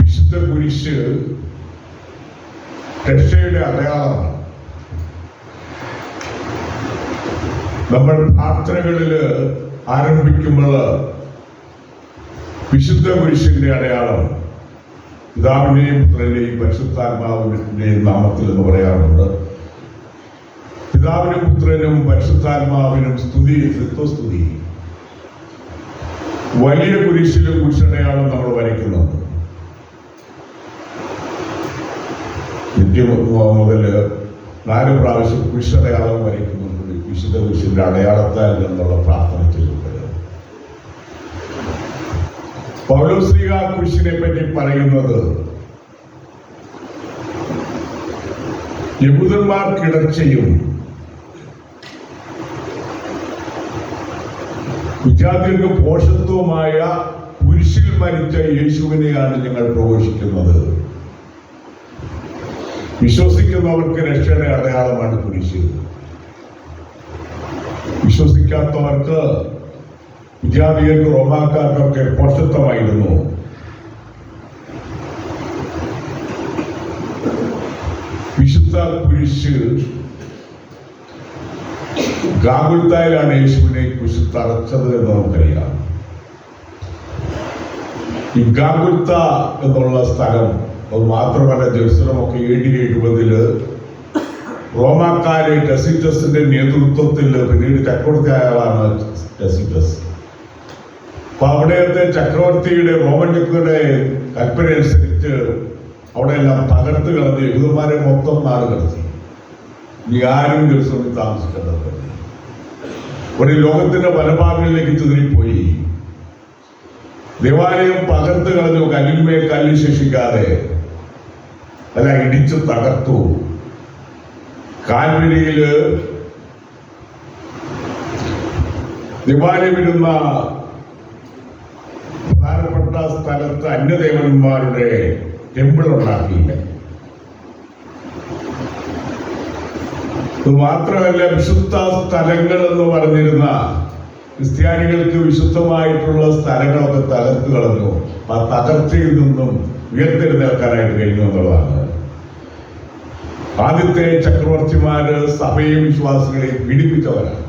വിശുദ്ധ കുരിശ് രക്ഷയുടെ അടയാളമാണ് നമ്മൾ പ്രാർത്ഥനകളിൽ ആരംഭിക്കുമ്പോൾ വിശുദ്ധ കുരിശിന്റെ അടയാളം. പിതാവിനെയും പുത്രനെയും പരിശുദ്ധാത്മാവിന്റെയും നാമത്തിൽ എന്ന് പറയാറുണ്ട്. പിതാവിനും പുത്രനും പരിശുദ്ധാത്മാവിനും സ്തുതി തൃത്വസ്തുതി വലിയ കുരിശിലും കുരിശടയാളം നമ്മൾ വരയ്ക്കുന്നത് മുതൽ നാല് പ്രാവശ്യം കുരിശടയാളം വരയ്ക്കുന്നുണ്ട്. വിശുദ്ധ കുരിശിന്റെ അടയാളത്താൽ എന്നുള്ള പ്രാർത്ഥന ചെയ്യുന്നത്. പൗലോസ്ലിക കുരിശിനെ പറ്റി പറയുന്നത് യഹൂദന്മാർക്കിടർച്ചയും വിജാതിർക്ക് പോഷത്വമായ കുരിശിൽ മരിച്ച യേശുവിനെയാണ് ഞങ്ങൾ പ്രഘോഷിക്കുന്നത്. വിശ്വസിക്കുന്നവർക്ക് രക്ഷയുടെ അടയാളമാണ് കുരിശ് വിശ്വസിക്കാത്തവർക്ക് വിജാതികർക്ക് റോമാക്കാർക്കൊക്കെ പോഷത്വമായിരുന്നു. വിശുദ്ധ കുരിശ് ഗാഗുൽത്തായിലാണ് യേശുവിനെ എന്ന് നമുക്കറിയാം. ഈ എന്നുള്ള സ്ഥലം അത് മാത്രമല്ല ജെറുസലമൊക്കെ എ ഡി എഴുപതിൽ റോമാക്കാരെ ടെസിറ്റസിന്റെ നേതൃത്വത്തിൽ പിന്നീട് ചക്രവർത്തി അയാളാണ് ടെസിറ്റസ് അപ്പൊ അവിടെയത്തെ ചക്രവർത്തിയുടെ റോമൻ ചക്രയുടെ കൽപ്പന അനുസരിച്ച് അവിടെയെല്ലാം തകർത്ത് കിടന്ന് യഹൂദന്മാരെ മൊത്തം നാട് കിടത്തി ഇനി ആരും ജെറുസലമിൽ താമസിക്കേണ്ടത് ഒരു ലോകത്തിന്റെ പല ഭാഗങ്ങളിലേക്ക് ചിതറിപ്പോയി. ദേവാലയം പകർത്ത് കളഞ്ഞു കല്ലിന്മേൽ കല്ല് ശേഷിക്കാതെ. അല്ല ഇടിച്ചു തകർത്തു. കാൽവരിയിൽ ദേവാലയമിരുന്ന പ്രധാനപ്പെട്ട സ്ഥലത്ത് അന്യദേവന്മാരുടെ ടെമ്പിൾ ഉണ്ടാക്കി മാത്രമല്ല വിശുദ്ധ സ്ഥലങ്ങൾ എന്ന് പറഞ്ഞിരുന്ന ക്രിസ്ത്യാനികൾക്ക് വിശുദ്ധമായിട്ടുള്ള സ്ഥലങ്ങളൊക്കെ തകർത്ത് കളഞ്ഞു. ആ തകർച്ചയിൽ നിന്നും ഉയർത്തെഴുന്നേൽക്കാനായിട്ട് കഴിഞ്ഞു എന്നുള്ളതാണ്. ആദ്യത്തെ ചക്രവർത്തിമാര് സഭയും വിശ്വാസികളെ പീഡിപ്പിച്ചവരാണ്.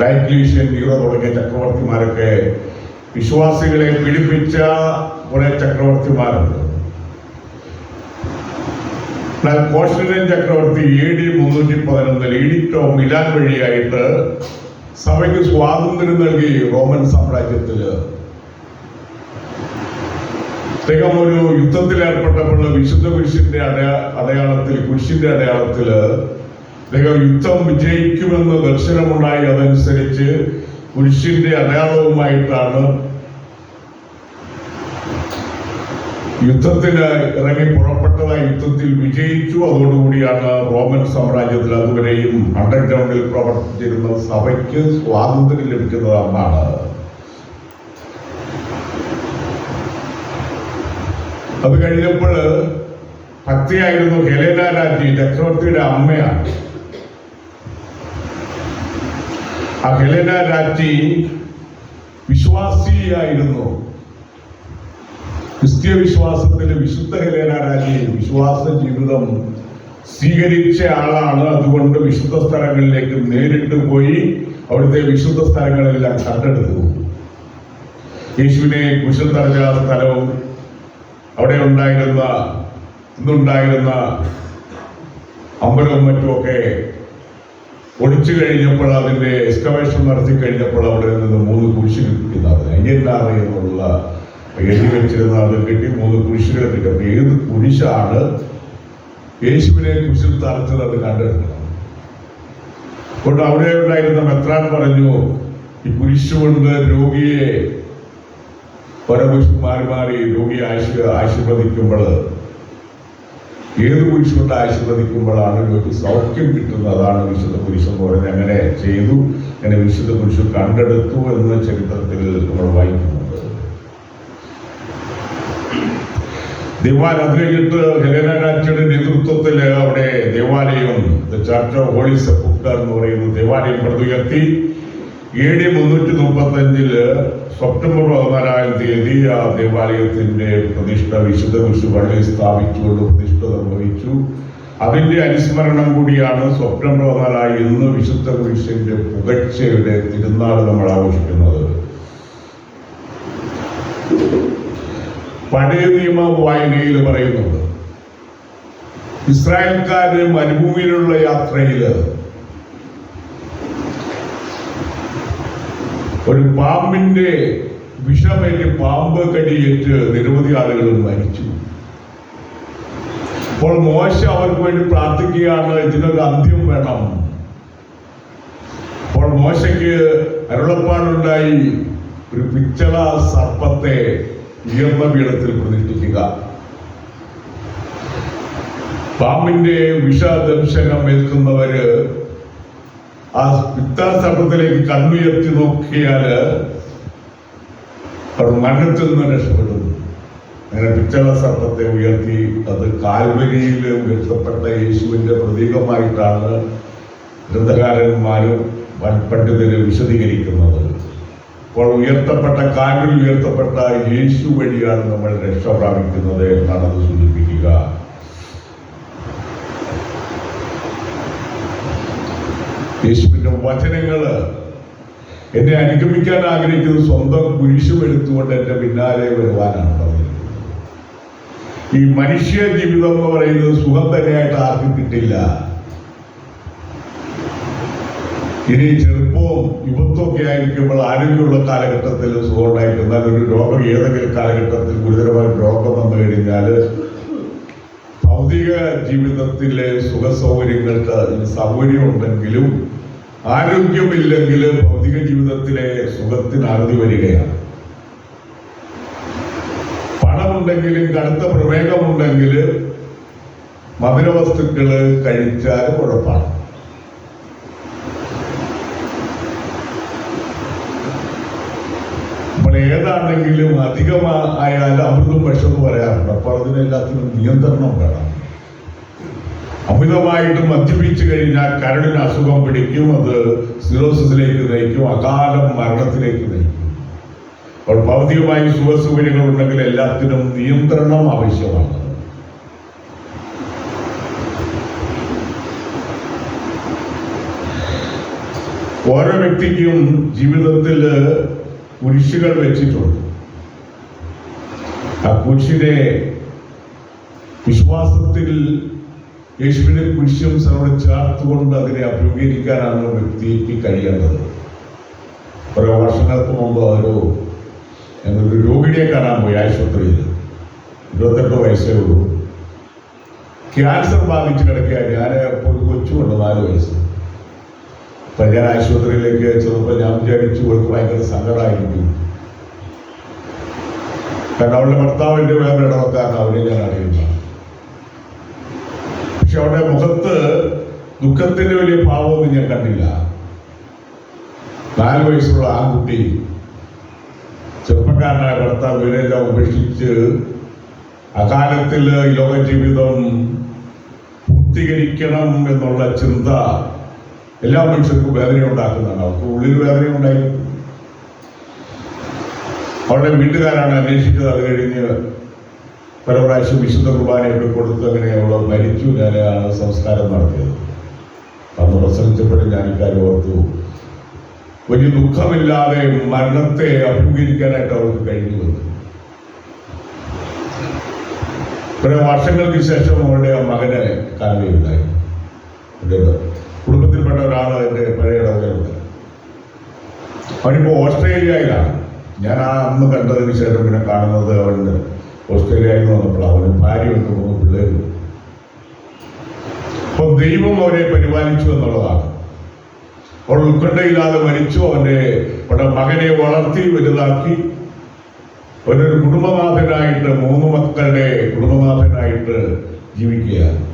ഡയക്ലീഷ്യൻ നീറോ തുടങ്ങിയ ചക്രവർത്തിമാരൊക്കെ വിശ്വാസികളെ പീഡിപ്പിച്ച കുറെ ചക്രവർത്തിമാരുണ്ട്. എന്നാൽ കോഷനൻ ചക്രവർത്തി എ ഡി മുന്നൂറ്റി പതിനൊന്നിൽ ഈഡിക്ടോ മിലാൻ വഴിയായിട്ട് സഭയ്ക്ക് സ്വാതന്ത്ര്യം നൽകി റോമൻ സാമ്രാജ്യത്തിൽ അദ്ദേഹം ഒരു യുദ്ധത്തിൽ ഏർപ്പെട്ടപ്പോൾ വിശുദ്ധ കുരിശിന്റെ അടയാ അടയാളത്തിൽ കുരിശിന്റെ അടയാളത്തിൽ അദ്ദേഹം യുദ്ധം വിജയിക്കുമെന്ന് ദർശനമുണ്ടായി. അതനുസരിച്ച് കുരിശിന്റെ അടയാളവുമായിട്ടാണ് യുദ്ധത്തിന് ഇറങ്ങി പുറപ്പെട്ടത് യുദ്ധത്തിൽ വിജയിച്ചു. അതോടുകൂടിയാണ് റോമൻ സാമ്രാജ്യത്തിൽ അതുവരെയും അണ്ടർഗ്രൗണ്ടിൽ പ്രവർത്തിച്ചിരുന്ന സഭയ്ക്ക് സ്വാതന്ത്ര്യം ലഭിക്കുന്നത് അന്നാണ് അത് കഴിഞ്ഞപ്പോൾ ഭക്തിയായിരുന്നു ഹെലേന രാജ്ഞി ചക്രവർത്തിയുടെ അമ്മയാണ്. ആ ഹെലേന രാജ്ഞി വിശ്വാസിയായിരുന്നു. ക്രിസ്തീയ വിശ്വാസത്തിലെ വിശുദ്ധ ഹെലേന വിശ്വാസ ജീവിതം സ്വീകരിച്ച ആളാണ്. അതുകൊണ്ട് വിശുദ്ധ സ്ഥലങ്ങളിലേക്ക് നേരിട്ട് പോയി അവിടുത്തെ വിശുദ്ധ സ്ഥലങ്ങളെല്ലാം കണ്ടെടുത്തു. യേശുവിനെ കുശത്തറിഞ്ഞ തറഞ്ഞ സ്ഥലവും അവിടെ ഉണ്ടായിരുന്ന ഇന്നുണ്ടായിരുന്ന അമ്പലവും മറ്റുമൊക്കെ ഒടിച്ചു കഴിഞ്ഞപ്പോൾ അതിന്റെ എക്സ്കവേഷൻ നടത്തി കഴിഞ്ഞപ്പോൾ അവിടെ നിന്ന് മൂന്ന് കുരിശുകൾ കിട്ടുന്നത് അയ്യല്ലാതെ എന്നുള്ള എഴുതി വെച്ചിരുന്ന അത് കെട്ടി മൂന്ന് കുരിശുകളെ കിട്ടി. അപ്പൊ ഏത് കുരിശാണ് യേശുവിനെ കുരിശിൽ തറച്ചത് അത് കണ്ടെടുക്കണം അതുകൊണ്ട് അവിടെ ഉണ്ടായിരുന്ന മെത്രാൻ പറഞ്ഞു ഈ കുരിശ് രോഗിയെ പരപുരുഷൻ മാറി രോഗിയെ ആശ ആശീർവദിക്കുമ്പോൾ ഏത് കുരിശ് കൊണ്ട് ആശീർവദിക്കുമ്പോഴാണ് രോഗിക്ക് സൗഖ്യം കിട്ടുന്നത്? അതാണ് വിശുദ്ധ കുരിശ് എന്ന് പറഞ്ഞ് അങ്ങനെ ചെയ്തു. അങ്ങനെ വിശുദ്ധ കുരിശ് കണ്ടെടുത്തു എന്ന് ചരിത്രത്തിൽ നമ്മൾ വായിക്കുന്നുണ്ട് ദിവാൻ അത് ഹെലേന രാജ്യയുടെ നേതൃത്വത്തിൽ അവിടെ ദേവാലയം ചർച്ച് ഓഫ് ഹോളി സെപ്പുക്കർ എന്ന് പറയുന്ന ദേവാലയം പടുത്തുയർത്തി. എ ഡി മുന്നൂറ്റി മുപ്പത്തി അഞ്ചിൽ സെപ്റ്റംബർ പതിനാലാം തീയതി ആ ദേവാലയത്തിന്റെ പ്രതിഷ്ഠ വിശുദ്ധ വിശു പള്ളി സ്ഥാപിച്ചുകൊണ്ട് പ്രതിഷ്ഠ നിർവഹിച്ചു. അതിന്റെ അനുസ്മരണം കൂടിയാണ് സെപ്റ്റംബർ പതിനാലായി ഇന്ന് വിശുദ്ധ കുരിശിന്റെ പുകഴ്ചയുടെ തിരുനാൾ നമ്മൾ ആഘോഷിക്കുന്നത്. പഴയ നിയമ വായനയിൽ പറയുന്നുണ്ട്. ഇസ്രായേൽക്കാര് മരുഭൂമിയിലുള്ള യാത്രയിൽ ഒരു പാമ്പിന്റെ വിഷമേറ്റ് പാമ്പ് കടിയേറ്റ് നിരവധി ആളുകൾ മരിച്ചു. അപ്പോൾ മോശ അവർക്ക് വേണ്ടി പ്രാർത്ഥിക്കുകയാണ് ഇതിനൊരു അന്ത്യം വേണം. അപ്പോൾ മോശയ്ക്ക് അരുളപ്പാടുണ്ടായി ഒരു പിച്ചള സർപ്പത്തെ ഉയർന്ന പീഠത്തിൽ പ്രതിഷ്ഠിക്കുക. പാമ്പിന്റെ വിഷദംശനം ഏൽക്കുന്നവര് ആ പിത്തള സർപ്പത്തിലേക്ക് കണ്ണുയർത്തി നോക്കിയാൽ അവർ മരണത്തിൽ നിന്ന് രക്ഷപ്പെടും അങ്ങനെ പിച്ചള സർപ്പത്തെ ഉയർത്തി അത് കാൽവരിയിൽ ഉയർത്തപ്പെട്ട യേശുവിന്റെ പ്രതീകമായിട്ടാണ് ഗ്രന്ഥകാരന്മാരും പണ്ഡിതരും വിശദീകരിക്കുന്നത്. അപ്പോൾ ഉയർത്തപ്പെട്ട കാലിൽ ഉയർത്തപ്പെട്ട യേശു വഴിയാണ് നമ്മൾ രക്ഷ പ്രാപിക്കുന്നത് എന്നാണ് അത് സൂചിപ്പിക്കുക. യേശുവിന്റെ വചനങ്ങൾ എന്നെ അനുഗമിക്കാൻ ആഗ്രഹിക്കുന്നത് സ്വന്തം കുരിശുമെടുത്തുകൊണ്ട് എന്റെ പിന്നാലെ വരുവാനാണ് പറഞ്ഞിരിക്കുന്നത്. ഈ മനുഷ്യ ജീവിതം എന്ന് പറയുന്നത് സുഖം തന്നെയായിട്ട് ആർക്കും കിട്ടില്ല. ഇനി ചെറുപ്പവും യുവത്വമൊക്കെ ആയിരിക്കുമ്പോൾ ആരോഗ്യമുള്ള കാലഘട്ടത്തിൽ എന്നാൽ ഒരു രോഗം ഏതെങ്കിലും കാലഘട്ടത്തിൽ ഗുരുതരമായ രോഗം വന്നു കഴിഞ്ഞാൽ ഭൗതിക ജീവിതത്തിലെ സുഖ സൗകര്യങ്ങൾക്ക് സൗകര്യം ഉണ്ടെങ്കിലും ആരോഗ്യമില്ലെങ്കിൽ ഭൗതിക ജീവിതത്തിലെ സുഖത്തിന് അറുതി വരികയാണ്. പണമുണ്ടെങ്കിലും കടുത്ത പ്രമേഹമുണ്ടെങ്കിൽ മധുരവസ്തുക്കൾ കഴിച്ചാൽ കുഴപ്പമാണ്. അപ്പോൾ ഏതാണെങ്കിലും അധികമായാൽ അമൃതും വിഷമെന്ന് പറയാറുണ്ട്. അപ്പോൾ അതിനെല്ലാത്തിനും നിയന്ത്രണം വേണം. അമിതമായിട്ട് മദ്യപിച്ചു കഴിഞ്ഞാൽ കരളിന് അസുഖം പിടിക്കും അത് സിറോസിസിലേക്ക് നയിക്കും അകാലം മരണത്തിലേക്ക് നയിക്കും. അപ്പോൾ ഭൗതികമായി സുഖസൗകര്യങ്ങൾ ഉണ്ടെങ്കിൽ എല്ലാത്തിനും നിയന്ത്രണം ആവശ്യമാണ്. ഓരോ വ്യക്തിക്കും ജീവിതത്തിൽ കുരിശുകൾ വെച്ചിട്ടുണ്ട്. ആ കുരിശിനെ വിശ്വാസത്തിൽ യേശുവിനെ കുരിശും സർവ ചേർത്തുകൊണ്ട് അതിനെ അഭിമുഖീകരിക്കാനാണ് വ്യക്തിക്ക് കഴിയേണ്ടത്. കുറേ വർഷങ്ങൾക്ക് മുമ്പ് ഒരു ഒരു രോഗിയെ കാണാൻ പോയി ആശുപത്രിയിൽ. ഇരുപത്തെട്ട് വയസ്സേ ഉള്ളൂ. ക്യാൻസർ ബാധിച്ച് കിടക്കുക ഞാൻ ഒരു കൊച്ചുമുണ്ട് നാല് വയസ്സ്. അപ്പൊ ആശുപത്രിയിലേക്ക് ചെന്നപ്പോൾ ഞാൻ വിചാരിച്ചു അവൾക്ക് ഭയങ്കര സങ്കടമായിരിക്കും കാരണം അവളുടെ ഭർത്താവിന്റെ വേറെ ഇടവക്കാരൻ അവനെ ഞാൻ അറിയുന്നു. പക്ഷെ അവളുടെ മുഖത്ത് ദുഃഖത്തിന്റെ വലിയ ഭാവമൊന്നും ഞാൻ കണ്ടില്ല. നാല് വയസ്സുള്ള ആൺകുട്ടി ചെറുപ്പക്കാരനായ ഭർത്താവ് ഇവരെല്ലാം ഉപേക്ഷിച്ച് അകാലത്തിൽ ലോക ജീവിതം പൂർത്തീകരിക്കണം എന്നുള്ള ചിന്ത എല്ലാ മനുഷ്യർക്കും വേദന ഉണ്ടാക്കുന്നതാണ് അവർക്ക് ഉള്ളിൽ വേദന ഉണ്ടായി അവരുടെ വീട്ടുകാരാണ് അന്വേഷിച്ചത്. അത് കഴിഞ്ഞ് പല പ്രാവശ്യം വിശുദ്ധ കുർബാനയൊക്കെ കൊടുത്ത് അങ്ങനെ അവൾ മരിച്ചു. ആ സംസ്കാരം നടത്തിയത്. അന്ന് പ്രസംഗിച്ചപ്പോഴും ഞാൻ ഇക്കാര്യം ഓർത്തു. വലിയ ദുഃഖമില്ലാതെ മരണത്തെ അഭിമുഖീകരിക്കാനായിട്ട് അവൾക്ക് കഴിഞ്ഞു വന്നു കുറെ വർഷങ്ങൾക്ക് ശേഷം അവളുടെ ആ മകന് കാണുകയുണ്ടായി. എന്റെ കുടുംബത്തിൽപ്പെട്ട ഒരാൾ എന്റെ പഴയ ഇടവകയുണ്ട് അവനിപ്പോ ഓസ്ട്രേലിയയിലാണ്. ഞാൻ ആ അന്ന് കണ്ടതിന് ശേഷം പിന്നെ കാണുന്നത് അവൻ ഓസ്ട്രേലിയയിൽ നിന്ന് വന്നപ്പോൾ അവന് ഭാര്യയുണ്ട് മൂന്ന് പിള്ളേരും. അപ്പൊ ദൈവം അവനെ പരിപാലിച്ചു എന്നുള്ളതാണ്. അവൾ ഉത്കണ്ഠയില്ലാതെ മരിച്ചു. അവന്റെ അവരുടെ മകനെ വളർത്തി വലുതാക്കി. അവനൊരു കുടുംബനാഥനായിട്ട് മൂന്ന് മക്കളുടെ കുടുംബനാഥനായിട്ട് ജീവിക്കുകയാണ്.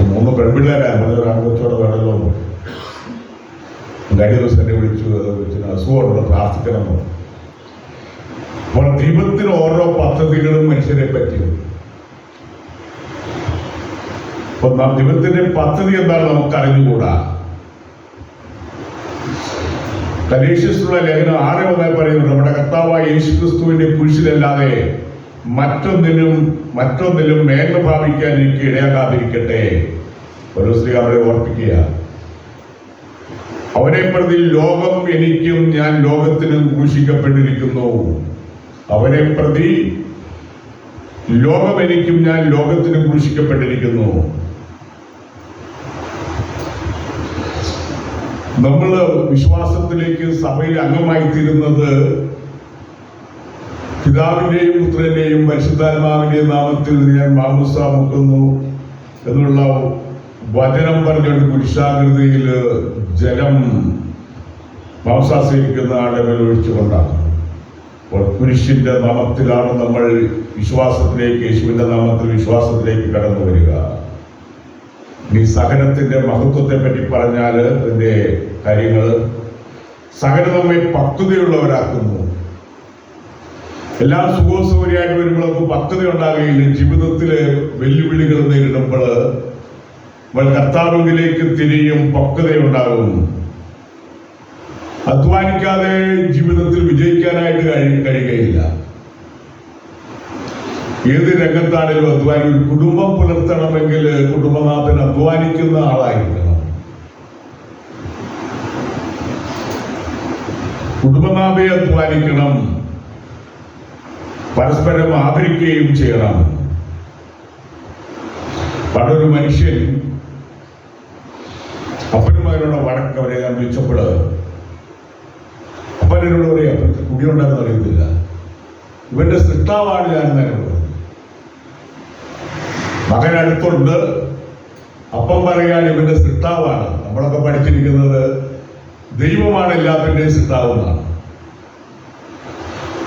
മൂന്ന് പെൺപിള്ളേരാണ് ഒരു ആൺകൊച്ചോടെ വേണമല്ലോ കഴിഞ്ഞ ദിവസം എന്നെ വിളിച്ചു വിളിച്ചു. അസുഖമുള്ള പ്രാർത്ഥിക്കണം. അപ്പോൾ ദൈവത്തിന് ഓരോ പദ്ധതികളും മനുഷ്യരെ പറ്റി. അപ്പൊ നാം ദൈവത്തിന്റെ പദ്ധതി എന്താണ് നമുക്ക് അറിഞ്ഞുകൂടാ ഉള്ള ലേഖനം ആരോ പറയുന്നു നമ്മുടെ കർത്താവായ യേശു ക്രിസ്തുവിന്റെ കുരിശിലല്ലാതെ മറ്റൊന്നിനും മറ്റൊന്നിലും മേന്മ പ്രാപിക്കാൻ എനിക്ക് ഇടയാകാതിരിക്കട്ടെ. ഒരു സ്ത്രീ അവരെ ഓർപ്പിക്കുക. അവനെ പ്രതി ലോകം എനിക്കും ഞാൻ ലോകത്തിനും ക്രൂശിക്കപ്പെട്ടിരിക്കുന്നു അവനെ പ്രതി ലോകം എനിക്കും ഞാൻ ലോകത്തിനും ക്രൂശിക്കപ്പെട്ടിരിക്കുന്നു നമ്മൾ വിശ്വാസത്തിലേക്ക് സഭയിൽ അംഗമായി തീരുന്നത് പിതാവിന്റെയും പുത്രന്റെയും പരിശുദ്ധാത്മാവിന്റെയും നാമത്തിൽ ഞാൻ മാമുസ എന്നുള്ള വചനം പറഞ്ഞുകൊണ്ട് പുരുഷാകൃതിയിൽ ജലം മാംസാസ്വീകരിക്കുന്ന ആളെ മേൽ ഒഴിച്ചുകൊണ്ടാണ്. അപ്പോൾ കുരിശിന്റെ നാമത്തിലാണ് നമ്മൾ വിശ്വാസത്തിലേക്ക് യേശുവിന്റെ നാമത്തിൽ വിശ്വാസത്തിലേക്ക് കടന്നു വരിക. ഈ സഹനത്തിന്റെ മഹത്വത്തെ പറ്റി പറഞ്ഞാൽ അതിന്റെ കാര്യങ്ങൾ സഹനം നമ്മെ പക്വതയുള്ളവരാക്കുന്നു. എല്ലാം സുഖസൗകര്യമായിട്ട് വരുമ്പോഴൊക്കെ പക്വത ഉണ്ടാകുകയില്ല ജീവിതത്തിലെ വെല്ലുവിളികൾ നേരിടുമ്പോൾ അവൾ കർത്താവിലേക്ക് തിരിയും പക്വതയുണ്ടാകും അധ്വാനിക്കാതെ ജീവിതത്തിൽ വിജയിക്കാനായിട്ട് കഴി കഴിയുകയില്ല. ഏത് രംഗത്താണെങ്കിലും അധ്വാനി ഒരു കുടുംബം പുലർത്തണമെങ്കിൽ കുടുംബനാഥൻ അധ്വാനിക്കുന്ന ആളായിരിക്കണം. കുടുംബനാഥയെ അധ്വാനിക്കണം. പരസ്പരം ആദരിക്കുകയും ചെയ്യണം. പണ്ടൊരു മനുഷ്യൻ അപ്പനുമാരോട് വഴക്ക് അവരെ ഞാൻ വിളിച്ചപ്പോൾ അപ്പനോട് പറയാ കുടിയുണ്ടെന്ന് അറിയത്തില്ല. ഇവന്റെ സൃഷ്ടാവാണ് ഞാൻ എന്നോട് മകൻ അടുത്തുണ്ട് അപ്പം പറയാൻ ഇവന്റെ സൃഷ്ടാവാണ്. നമ്മളൊക്കെ പഠിച്ചിരിക്കുന്നത് ദൈവമാണ് എല്ലാത്തിന്റെയും സൃഷ്ടാവെന്നാണ്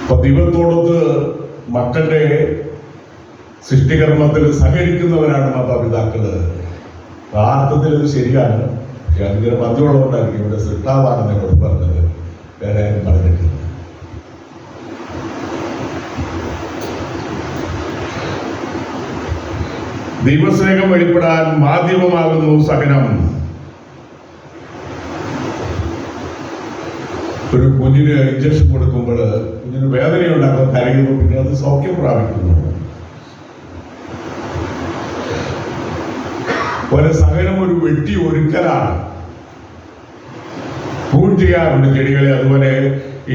അപ്പൊ ദൈവത്തോടൊത്ത് മക്കളുടെ സൃഷ്ടികർമ്മത്തിൽ സഹകരിക്കുന്നവരാണ് മാതാപിതാക്കൾ. ആർത്ഥത്തിൽ ഇത് ശരിയാണ്. അതിന്റെ മധ്യമുള്ളതുകൊണ്ടായിരിക്കും ഇവിടെ സൃഷ്ടാവാണെന്ന് എന്നോട് പറഞ്ഞത്. വേറെ ആരും പറഞ്ഞിട്ടില്ല. ദൈവസ്നേഹം വെളിപ്പെടാൻ മാധ്യമമാകുന്നു സഹനം. ഒരു കുഞ്ഞിന് ഇഞ്ചക്ഷൻ കൊടുക്കുമ്പോൾ കുഞ്ഞിന് വേദനയുണ്ടാകുന്ന കരയുമ്പോൾ പിന്നെ അത് സൗഖ്യം പ്രാപിക്കുന്നു. ഒരു സഹനം ഒരു വെട്ടി ഒരുക്കലാണ് പ്രൂൺ ചെയ്യാറുണ്ട് ചെടികളെ. അതുപോലെ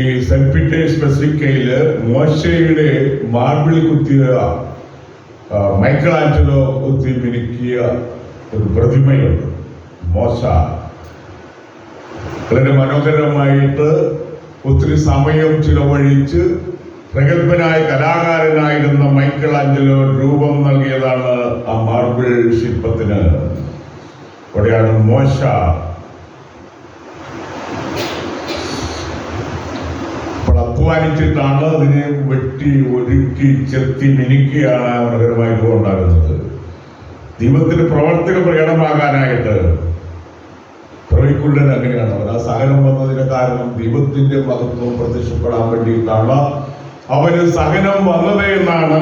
ഈ സെൽഫിന്റെ ബെസിലിക്കയിൽ മോശയുടെ മാർബിൾ മൈക്കിൾ ആഞ്ചലോ കുത്തി മിനുക്കിയ ഒരു പ്രതിമയുണ്ട്. മോശ. വളരെ മനോഹരമായിട്ട് ഒത്തിരി സമയം ചിലവഴിച്ച് പ്രഗത്ഭനായ കലാകാരനായിരുന്ന മൈക്കിൾ ആഞ്ചലോ രൂപം നൽകിയതാണ് ആ മാർബിൾ ശില്പത്തിന്. അവിടെയാണ് മോശ. അധ്വാനിച്ചിട്ടാണ് അതിനെ വെട്ടി ഒരുക്കി ചെത്തി മിനുക്കിയാണ് മനോഹരമായി ഉണ്ടാകുന്നത് ദൈവത്തിന്റെ പ്രവർത്തന പ്രകടമാകാനായിട്ട് പ്രവിക്കുള്ളൻ അങ്ങനെയാണ് അവൻ ആ സഹനം വന്നതിന്റെ കാരണം ദൈവത്തിന്റെ മഹത്വം പ്രത്യക്ഷപ്പെടാൻ വേണ്ടിയിട്ടാണ് അവന് സഹനം വന്നത് എന്നാണ്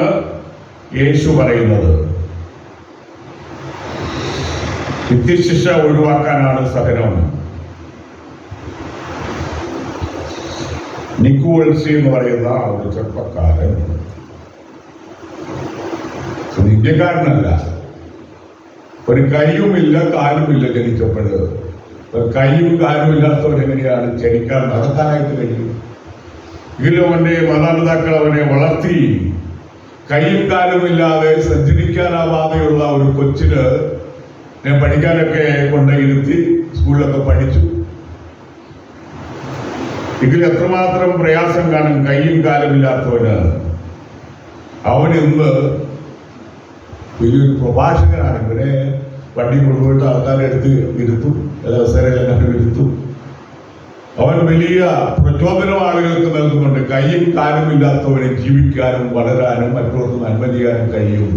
യേശു പറയുന്നത്. നിത്യശിക്ഷ ഒഴിവാക്കാനാണ് സഹനം. നിക്കോൾസി എന്ന് പറയുന്ന ഒരു ചെറുപ്പക്കാരൻ ഇന്ത്യക്കാരനല്ല. ഒരു കൈയുമില്ല കാലുമില്ല ജനിച്ചപ്പോൾ ഒരു കൈയും കാലും ഇല്ലാത്തവരെങ്ങനെയാണ് ജനിക്കാൻ നടത്താനായിട്ട് കഴിയും ഇതിലും അവന്റെ മാതാപിതാക്കൾ അവനെ വളർത്തി. കൈയും കാലും ഇല്ലാതെ സഞ്ചരിക്കാനാവാതെയുള്ള ഒരു കൊച്ചിന് ഞാൻ പഠിക്കാനൊക്കെ കൊണ്ടിരുത്തി സ്കൂളിലൊക്കെ പഠിച്ചു. ഇതിൽ എത്രമാത്രം പ്രയാസം കാണും കൈയും കാലുമില്ലാത്തവന് അവൻ ഇന്ന് വലിയൊരു പ്രഭാഷകനാണ് ഇവനെ. വണ്ടി കൊണ്ടുപോയിട്ട് ആൾക്കാരെ എടുത്ത് ഇരുത്തും. ചില അവസരങ്ങളെല്ലാം ഇരുത്തും. അവൻ വലിയ പ്രചോദനം ആളുകൾക്ക് നൽകുന്നുണ്ട്. കൈയും കാലും ഇല്ലാത്തവനെ ജീവിക്കാനും വളരാനും മറ്റുള്ളവർക്ക് നന്മ ചെയ്യാനും കഴിയും.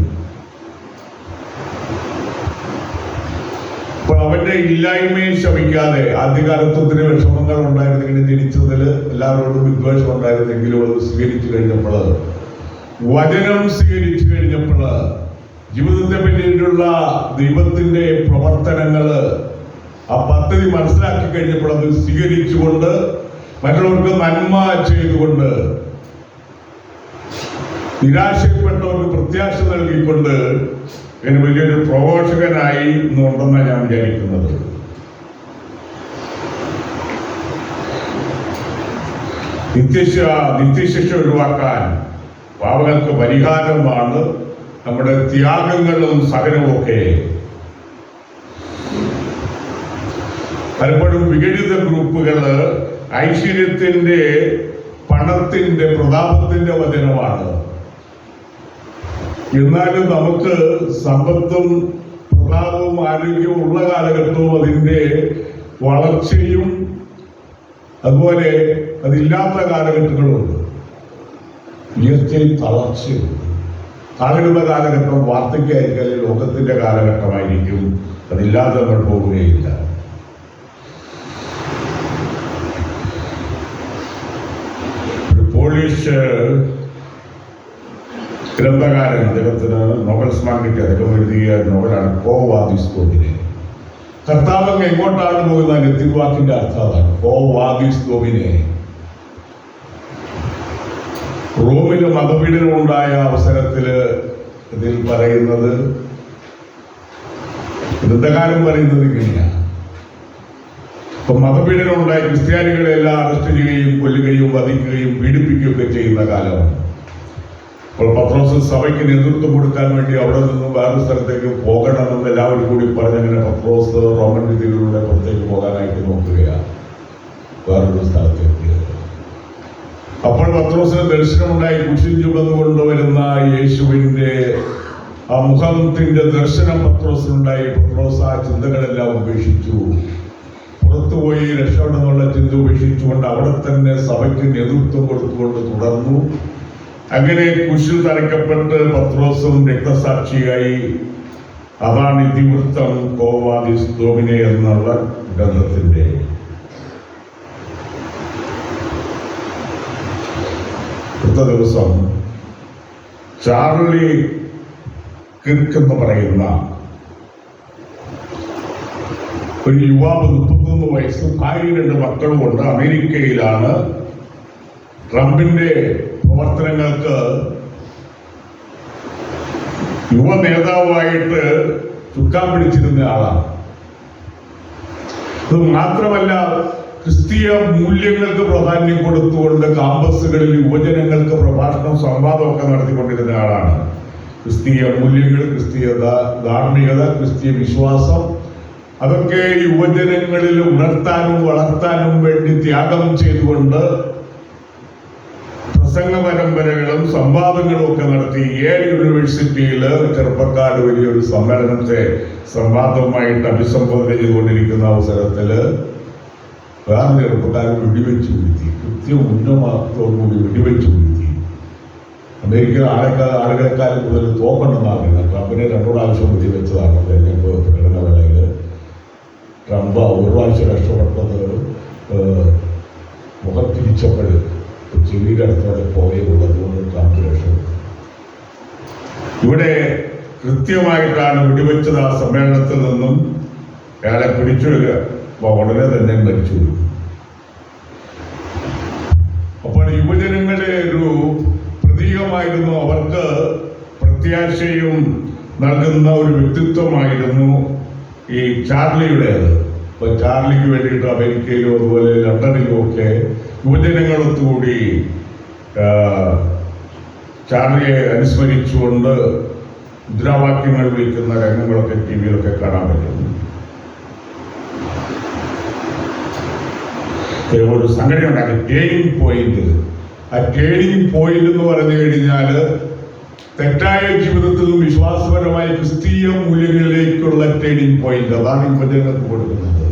അപ്പോൾ അവന്റെ ഇല്ലായ്മയെ ശമിക്കാതെ ആദ്യകാലത്ത് ഒത്തിരി വിഷമങ്ങൾ ഉണ്ടായിരുന്നെങ്കിലും ജനിച്ചതിൽ എല്ലാവരോടും വിദ്വേഷം ഉണ്ടായിരുന്നെങ്കിലും അത് സ്വീകരിച്ചു കഴിഞ്ഞപ്പോൾ വചനം സ്വീകരിച്ചു കഴിഞ്ഞപ്പോൾ ജീവിതത്തെ പറ്റിയിട്ടുള്ള ദൈവത്തിന്റെ പ്രവർത്തനങ്ങൾ ആ പദ്ധതി മനസ്സിലാക്കി കഴിഞ്ഞപ്പോൾ അത് സ്വീകരിച്ചുകൊണ്ട് മറ്റുള്ളവർക്ക് നന്മ ചെയ്തുകൊണ്ട് നിരാശപ്പെട്ടവർക്ക് പ്രത്യാശ നൽകിക്കൊണ്ട് ഇതിന് വലിയൊരു പ്രഘോഷകനായി ഇന്നുണ്ടെന്നാണ് ഞാൻ വിചാരിക്കുന്നത്. നിത്യശ നിത്യശിക്ഷ ഒഴിവാക്കാൻ പാവങ്ങൾക്ക് പരിഹാരമാണ്. നമ്മുടെ ത്യാഗങ്ങളും സഹനവുമൊക്കെ പലപ്പോഴും വിഘടിത ഗ്രൂപ്പുകൾ ഐശ്വര്യത്തിന്റെ പണത്തിന്റെ പ്രതാപത്തിന്റെ വചനമാണ്. എന്നാലും നമുക്ക് സമ്പത്തും പ്രതാപവും ആരോഗ്യവും ഉള്ള കാലഘട്ടവും അതിന്റെ വളർച്ചയും അതുപോലെ അതില്ലാത്ത കാലഘട്ടങ്ങളുണ്ട്. ഉയർച്ചയും തളർച്ചയും. താഴെയുള്ള കാലഘട്ടം വാർദ്ധക്യമായിരിക്കും അല്ലെങ്കിൽ ലോകത്തിന്റെ കാലഘട്ടമായിരിക്കും. അതില്ലാതെ നമ്മൾ പോവുകയില്ല പോളിഷ് ഗ്രന്ഥകാരൻ അദ്ദേഹത്തിന് സമ്മാനം കിട്ടി അദ്ദേഹം എഴുതിയ നോവലാണ് കോവാദിസ്തോമിനെ കർത്താവ് അങ്ങ് എങ്ങോട്ടാണ് പോകുന്നത്? ലത്തിവാക്കിന്റെ അർത്ഥമാണ് അതാണ്. കോവാദിസ്തോമിനെ റോമിന് മതപീഡനം ഉണ്ടായ അവസരത്തിൽ ഇതിൽ പറയുന്നത് വൃദ്ധകാലം പറയുന്നത് ഇങ്ങനെയാണ്. ഇപ്പൊ മതപീഡനം ഉണ്ടായി ക്രിസ്ത്യാനികളെ എല്ലാം അറസ്റ്റ് ചെയ്യുകയും കൊല്ലുകയും വധിക്കുകയും പീഡിപ്പിക്കുകയൊക്കെ ചെയ്യുന്ന കാലമാണ്. അപ്പോൾ പത്രോസ് സഭയ്ക്ക് നേതൃത്വം കൊടുക്കാൻ വേണ്ടി അവിടെ നിന്നും വേറൊരു സ്ഥലത്തേക്ക് പോകണമെന്ന് എല്ലാവരും കൂടി പറഞ്ഞങ്ങനെ പത്രോസ് റോമൻ രീതികളിലൂടെ പുറത്തേക്ക് പോകാനായിട്ട് നോക്കുകയാണ് വേറൊരു സ്ഥലത്തേക്ക് അപ്പോൾ പത്രോസിന് ദർശനമുണ്ടായി കുശിൻ ചുമന്ന് കൊണ്ടുവരുന്ന യേശുവിന്റെ ആ മുഖത്തിന്റെ ദർശനം പത്രോസിനുണ്ടായി. പത്രോസ് ആ ചിന്തകളെല്ലാം ഉപേക്ഷിച്ചു. പുറത്തുപോയി രക്ഷപ്പെടെന്നുള്ള ചിന്ത ഉപേക്ഷിച്ചുകൊണ്ട് അവിടെ തന്നെ സഭയ്ക്ക് നേതൃത്വം കൊടുത്തുകൊണ്ട് തുടർന്നു. അങ്ങനെ കുശിൽ തറക്കപ്പെട്ട് പത്രോസും രക്തസാക്ഷിയായി അതാണ് ഇതിവൃത്തം കോവാദിസ് ദോമിനെ എന്നുള്ള ഗ്രന്ഥത്തിന്റെ അടുത്ത ദിവസം ചാർലി കിർക്ക് എന്ന് പറയുന്ന ഒരു യുവാവ് മുപ്പത്തൊന്ന് വയസ്സും ഭാര്യ രണ്ട് മക്കളും കൊണ്ട് അമേരിക്കയിലാണ്. ട്രംപിന്റെ പ്രവർത്തനങ്ങൾക്ക് യുവ നേതാവായിട്ട് ചുക്കാൻ പിടിച്ചിരുന്ന ആളാണ്. അത് മാത്രമല്ല ക്രിസ്തീയ മൂല്യങ്ങൾക്ക് പ്രാധാന്യം കൊടുത്തുകൊണ്ട് കാമ്പസുകളിൽ യുവജനങ്ങൾക്ക് പ്രഭാഷണം സംവാദമൊക്കെ നടത്തിക്കൊണ്ടിരുന്ന ആളാണ്. ക്രിസ്തീയ മൂല്യങ്ങൾ ക്രിസ്തീയ ധാർമ്മികത ക്രിസ്തീയ വിശ്വാസം അതൊക്കെ യുവജനങ്ങളിൽ ഉണർത്താനും വളർത്താനും വേണ്ടി ത്യാഗം ചെയ്തുകൊണ്ട് പ്രസംഗ പരമ്പരകളും സംവാദങ്ങളും ഒക്കെ നടത്തി ഏഴ് യൂണിവേഴ്സിറ്റിയിൽ ചെറുപ്പക്കാർ വലിയൊരു സമ്മേളനത്തെ സംവാദവുമായിട്ട് അഭിസംബോധന ചെയ്തുകൊണ്ടിരിക്കുന്ന അവസരത്തിൽ വേറെ ഉപകാരം വെടിവെച്ച് വീഴ്ത്തി. കൃത്യം ഉന്നമത്തോടുകൂടി വെടിവെച്ച് വീഴ്ത്തി. അമേരിക്ക ആഴക്കാല ആളുകളെക്കാളും കൂടുതൽ തോക്കണ്ടെന്നാണ് പറയുന്നത് ട്രംപിനെ രണ്ടു പ്രാവശ്യം വെടിവെച്ചതാണ് തെരഞ്ഞെടുപ്പ് പ്രകടന വേളയിൽ ട്രംപ് ഒരു പ്രാവശ്യം രക്ഷപ്പെട്ടത് മുഖം മുഖത്തിരിച്ചപ്പോൾ ചെവിയുടെ അടുത്തോടെ പോയേ ഉള്ളതുകൊണ്ട് ട്രംപ് രക്ഷപ്പെട്ടു. ഇവിടെ കൃത്യമായിട്ടാണ് വെടിവെച്ചത് ആ സമ്മേളനത്തിൽ നിന്നും. അയാളെ പിടിച്ചിടുക അപ്പൊ ഉടനെ തന്നെ മരിച്ചു. അപ്പോൾ യുവജനങ്ങളുടെ ഒരു പ്രതീകമായിരുന്നു. അവർക്ക് പ്രത്യാശയും നൽകുന്ന ഒരു വ്യക്തിത്വമായിരുന്നു ഈ ചാർലിയുടേത് അപ്പോൾ ചാർലിക്ക് വേണ്ടിയിട്ട് അമേരിക്കയിലും അതുപോലെ ലണ്ടനിലും ഒക്കെ യുവജനങ്ങളൊത്തുകൂടി ചാർലിയെ അനുസ്മരിച്ചുകൊണ്ട് മുദ്രാവാക്യങ്ങൾ വിളിക്കുന്ന രംഗങ്ങളൊക്കെ ടി വിയിലൊക്കെ കാണാൻ പറ്റും. ഒരു സംഘടന ഉണ്ടാക്കി. ടേണിംഗ് പോയിന്റ് ആ ടേണിംഗ് പോയിന്റ് എന്ന് പറഞ്ഞു കഴിഞ്ഞാൽ തെറ്റായ ജീവിതത്തിൽ വിശ്വാസപരമായ ക്രിസ്തീയ മൂല്യങ്ങളിലേക്കുള്ള ടേണിംഗ് പോയിന്റ് അതാണ് യുവജനങ്ങൾക്ക് കൊടുക്കുന്നത്.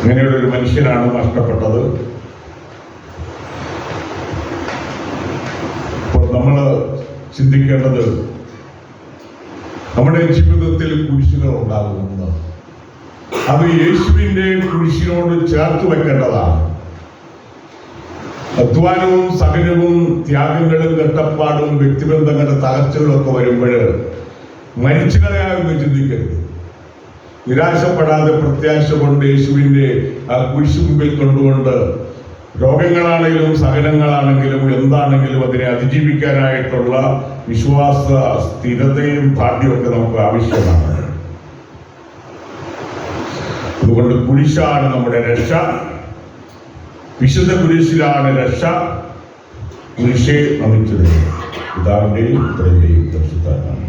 അങ്ങനെയുള്ള ഒരു മനുഷ്യനാണ് നഷ്ടപ്പെട്ടത്. നമ്മൾ ചിന്തിക്കേണ്ടത് നമ്മുടെ ജീവിതത്തിൽ കുരിശുകൾ ഉണ്ടാകുമെന്ന്. അത് യേശുവിന്റെ കുരിശിനോട് ചേർത്ത് വെക്കേണ്ടതാണ്. അധ്വാനവും സഹനവും ത്യാഗങ്ങളും കഷ്ടപ്പാടും വ്യക്തിബന്ധങ്ങളുടെ തകർച്ചകളൊക്കെ വരുമ്പോൾ മരിച്ചു കളയാമെന്ന് ചിന്തിക്കരുത്. നിരാശപ്പെടാതെ പ്രത്യാശ കൊണ്ട് യേശുവിന്റെ ആ കുരിശു മുമ്പിൽ കൊണ്ടുകൊണ്ട് രോഗങ്ങളാണെങ്കിലും സഹനങ്ങളാണെങ്കിലും എന്താണെങ്കിലും അതിനെ അതിജീവിക്കാനായിട്ടുള്ള വിശ്വാസ സ്ഥിരതയും ഭാഗ്യമൊക്കെ നമുക്ക് ആവശ്യമാണ്. അതുകൊണ്ട് കുരിശാണ് നമ്മുടെ രക്ഷ. വിശുദ്ധ കുരിശിലാണ് രക്ഷ. കുരിശേ നമിച്ചത് പിതാവിന്റെയും പുത്രന്റെയും പരിശുദ്ധാത്മാവിന്റെയും